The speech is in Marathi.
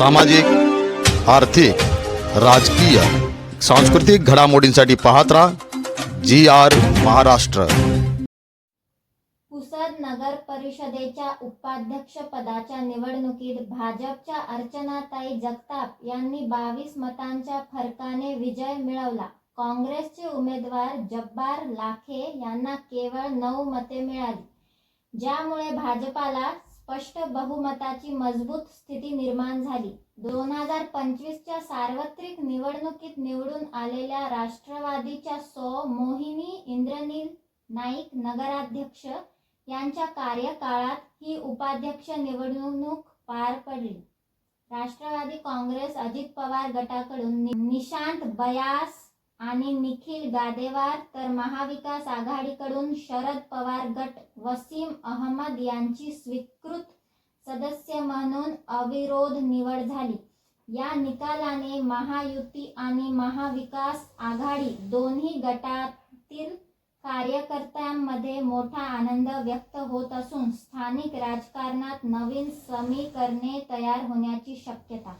सामाजिक आर्थिक राजकीय सांस्कृतिक घडामोडींसाठी पाहत राहा जी आर महाराष्ट्र. पुसद नगर परिषदेच्या उपाध्यक्ष पदाच्या निवडणुकीत भाजपच्या अर्चनाताई जगताप यांनी बावीस मतांच्या फरकाने विजय मिळवला. काँग्रेसचे उमेदवार जब्बार लाखे यांना केवळ नऊ मते मिळाली. ज्यामुळे भाजपाला स्पष्ट बहुमताची मजबूत स्थिती निर्माण झाली. दोन हजार पंचवीसच्या सार्वत्रिक निवडणुकीत निवडून आलेल्या राष्ट्रवादीच्या सो मोहिनी इंद्रनील नाईक नगराध्यक्ष यांच्या कार्यकाळात ही उपाध्यक्ष निवडणूक पार पडली. राष्ट्रवादी काँग्रेस अजित पवार गटाकडून निशांत बयास आणि निखिल गादेवार तर महाविकास आघाडीकडून शरद पवार गट वसीम अहमद यांची स्वीकृत सदस्य म्हणून अविरोध निवड झाली. या निकालाने महायुती आणि महाविकास आघाडी दोन्ही गटातील कार्यकर्त्यांमध्ये मोठा आनंद व्यक्त होत असून स्थानिक राजकारणात नवीन समीकरणे तयार होण्याची शक्यता